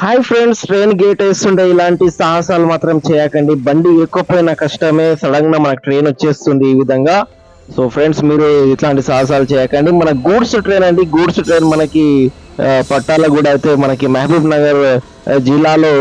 Hi friends train gate వేస్తుండే ఇలాంటి సాహసాలు మాత్రం చేయకండి. బండి ఎక్కువపోయిన కష్టమే సడన్గా మనకు ట్రైన్ వచ్చేస్తుంది ఈ విధంగా. సో ఫ్రెండ్స్ మీరు ఇట్లాంటి సాహసాలు చేయకండి. మన గూడ్స్ ట్రైన్ అండి. గూడ్స్ ట్రైన్ మనకి పట్టాల కూడా అయితే మనకి మహబూబ్ నగర్ జిల్లాలో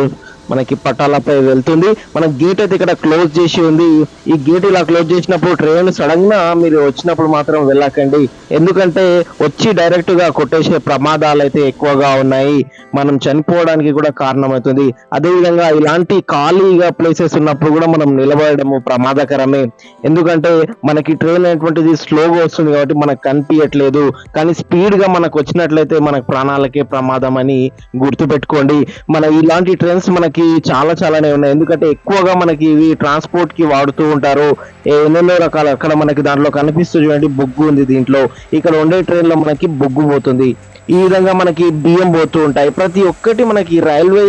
మనకి పట్టాలపై వెళ్తుంది. మన గేట్ అయితే ఇక్కడ క్లోజ్ చేసి ఉంది. ఈ గేట్ ఇలా క్లోజ్ చేసినప్పుడు ట్రైన్ సడన్గా మీరు వచ్చినప్పుడు మాత్రం వెళ్ళకండి. ఎందుకంటే వచ్చి డైరెక్ట్గా కొట్టేసే ప్రమాదాలు అయితే ఎక్కువగా ఉన్నాయి. మనం చనిపోవడానికి కూడా కారణమవుతుంది. అదేవిధంగా ఇలాంటి ఖాళీగా ప్లేసెస్ ఉన్నప్పుడు కూడా మనం నిలబడము ప్రమాదకరమే. ఎందుకంటే మనకి ట్రైన్ అనేటువంటిది స్లోగా వస్తుంది కాబట్టి మనకు కనిపించట్లేదు కానీ స్పీడ్గా మనకు వచ్చినట్లయితే మనకు ప్రాణాలకే ప్రమాదం అని గుర్తుపెట్టుకోండి. మన ఇలాంటి ట్రైన్స్ మనకి చాలా చాలానే ఉన్నాయి. ఎందుకంటే ఎక్కువగా మనకి ఇవి ట్రాన్స్పోర్ట్కి వాడుతూ ఉంటారు. ఎన్నెన్నో రకాల అక్కడ మనకి దాంట్లో కనిపిస్తూ చూడండి బొగ్గు ఉంది దీంట్లో. ఇక్కడ ఉండే ట్రైన్లో మనకి బొగ్గు పోతుంది. ఈ విధంగా మనకి బియ్యం పోతూ ఉంటాయి. ప్రతి ఒక్కటి మనకి రైల్వే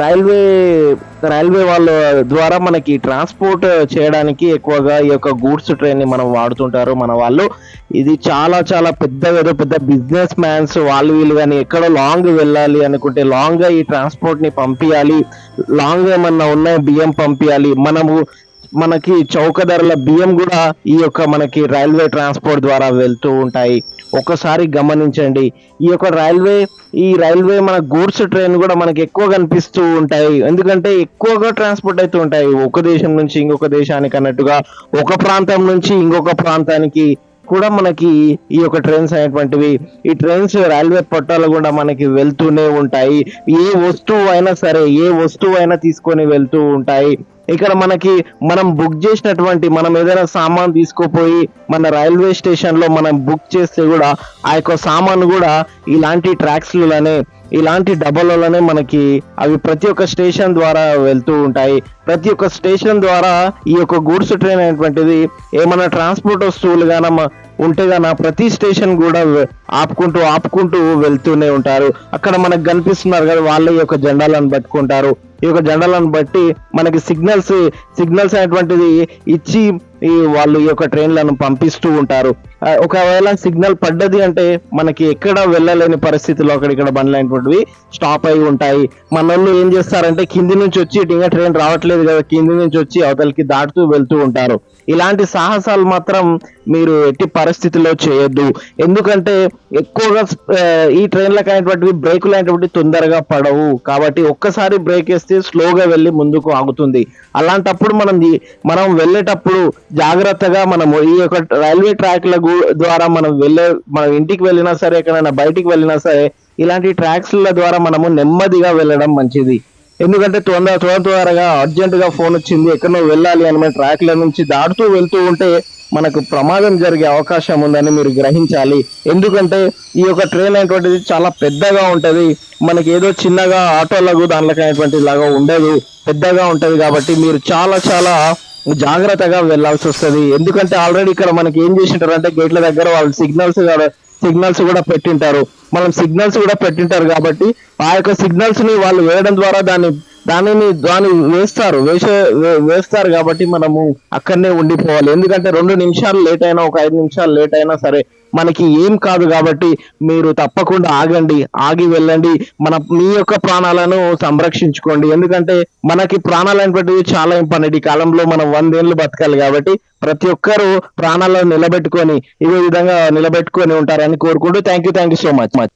రైల్వే రైల్వే వాళ్ళ ద్వారా మనకి ట్రాన్స్పోర్ట్ చేయడానికి ఎక్కువగా ఈ యొక్క గూడ్స్ ట్రైన్ని మనం వాడుతుంటారు మన వాళ్ళు. ఇది చాలా చాలా పెద్ద ఏదో పెద్ద బిజినెస్ మ్యాన్స్ వాళ్ళు వీళ్ళు కానీ ఎక్కడ లాంగ్ వెళ్ళాలి అనుకుంటే లాంగ్గా ఈ ట్రాన్స్పోర్ట్ని పంపించాలి లాంగ్ ఏమన్నా ఉన్నాయి బియ్యం పంపించాలి మనము మనకి చౌక ధరల బియ్యం కూడా ఈ యొక్క మనకి రైల్వే ట్రాన్స్పోర్ట్ ద్వారా వెళ్తూ ఉంటాయి. ఒకసారి గమనించండి. ఈ యొక్క రైల్వే ఈ రైల్వే మన గూడ్స్ ట్రైన్ కూడా మనకి ఎక్కువ కనిపిస్తూ ఉంటాయి. ఎందుకంటే ఎక్కువగా ట్రాన్స్పోర్ట్ అవుతూ ఉంటాయి. ఒక దేశం నుంచి ఇంకొక దేశానికి అన్నట్టుగా ఒక ప్రాంతం నుంచి ఇంకొక ప్రాంతానికి కూడా మనకి ఈ యొక్క ట్రైన్స్ అనేటువంటివి ఈ ట్రైన్స్ రైల్వే పట్టాలు కూడా మనకి వెళ్తూనే ఉంటాయి. ఏ వస్తువు అయినా సరే ఏ వస్తువు అయినా తీసుకొని వెళ్తూ ఉంటాయి. ఇక్కడ మనకి మనం బుక్ చేసినటువంటి మనం ఏదైనా సామాన్ తీసుకుపోయి మన రైల్వే స్టేషన్లో మనం బుక్ చేస్తే కూడా ఆ యొక్క సామాన్ కూడా ఇలాంటి ట్రాక్స్లోనే ఇలాంటి డబ్బాలలోనే మనకి అవి ప్రతి ఒక్క స్టేషన్ ద్వారా వెళ్తూ ఉంటాయి. ప్రతి ఒక్క స్టేషన్ ద్వారా ఈ యొక్క గూడ్స్ ట్రైన్ అనేటువంటిది ఏమైనా ట్రాన్స్పోర్ట్ వస్తువులు గాన ఉంటే గాన ప్రతి స్టేషన్ కూడా ఆపుకుంటూ ఆపుకుంటూ వెళ్తూనే ఉంటారు. అక్కడ మనకు కనిపిస్తున్నారు కదా వాళ్ళ యొక్క జెండాలను పట్టుకుంటారు. ఈ యొక్క జెండాలను బట్టి మనకి సిగ్నల్స్ సిగ్నల్స్ అనేటువంటిది ఇచ్చి ఈ వాళ్ళు ఈ యొక్క ట్రైన్లను పంపిస్తూ ఉంటారు. ఒకవేళ సిగ్నల్ పడ్డది అంటే మనకి ఎక్కడ వెళ్ళలేని పరిస్థితుల్లో అక్కడిక్కడ బండ్లు అయినటువంటివి స్టాప్ అయి ఉంటాయి. మనల్ని ఏం చేస్తారంటే కింది నుంచి వచ్చి ఇటు ఇంకా ట్రైన్ రావట్లేదు కదా కింది నుంచి వచ్చి అవతలకి దాటుతూ వెళ్తూ ఉంటారు. ఇలాంటి సాహసాలు మాత్రం మీరు ఎట్టి పరిస్థితుల్లో చేయొద్దు. ఎందుకంటే ఎక్కువగా ఈ ట్రైన్లకు అనేటువంటివి బ్రేకులు అనేటువంటివి తొందరగా పడవు. కాబట్టి ఒక్కసారి బ్రేక్ వేస్తే స్లోగా వెళ్ళి ముందుకు ఆగుతుంది. అలాంటప్పుడు మనం మనం వెళ్ళేటప్పుడు జాగ్రత్తగా మనము ఈ యొక్క రైల్వే ట్రాక్ల ద్వారా మనం వెళ్ళే మనం ఇంటికి వెళ్ళినా సరే ఎక్కడైనా బయటికి వెళ్ళినా సరే ఇలాంటి ట్రాక్స్ల ద్వారా మనము నెమ్మదిగా వెళ్ళడం మంచిది. ఎందుకంటే తొందర త్వర త్వరగా అర్జెంటుగా ఫోన్ వచ్చింది ఎక్కడో వెళ్ళాలి అని మన ట్రాక్ల నుంచి దాటుతూ వెళ్తూ ఉంటే మనకు ప్రమాదం జరిగే అవకాశం ఉందని మీరు గ్రహించాలి. ఎందుకంటే ఈ యొక్క ట్రైన్ అనేటువంటిది చాలా పెద్దగా ఉంటుంది. మనకి ఏదో చిన్నగా ఆటోలకు దాంట్లోకి అనేటువంటి లాగా ఉండదు. పెద్దగా ఉంటుంది కాబట్టి మీరు చాలా చాలా జాగ్రత్తగా వెళ్ళాల్సి వస్తుంది. ఎందుకంటే ఆల్రెడీ ఇక్కడ మనకి ఏం చేసింటారు అంటే గేట్ల దగ్గర వాళ్ళు సిగ్నల్స్ సిగ్నల్స్ కూడా పెట్టింటారు. మనం సిగ్నల్స్ కూడా పెట్టింటారు కాబట్టి ఆ యొక్క సిగ్నల్స్ని వాళ్ళు వేయడం ద్వారా దాన్ని దానిని దాన్ని వేస్తారు వేసే వే- వేస్తారు కాబట్టి మనము అక్కడనే ఉండిపోవాలి. ఎందుకంటే రెండు నిమిషాలు లేట్ అయినా ఒక ఐదు నిమిషాలు లేట్ అయినా సరే మనకి ఏం కాదు కాబట్టి మీరు తప్పకుండా ఆగండి ఆగి వెళ్ళండి. మన మీ యొక్క ప్రాణాలను సంరక్షించుకోండి. ఎందుకంటే మనకి ప్రాణాలు అనేటువంటివి చాలా ఇంపార్టెంట్ ఈ కాలంలో మనం వందేళ్ళు బతకాలి కాబట్టి ప్రతి ఒక్కరూ ప్రాణాలను నిలబెట్టుకొని ఇదే విధంగా నిలబెట్టుకొని ఉంటారని కోరుకుంటూ thank you thank you so much much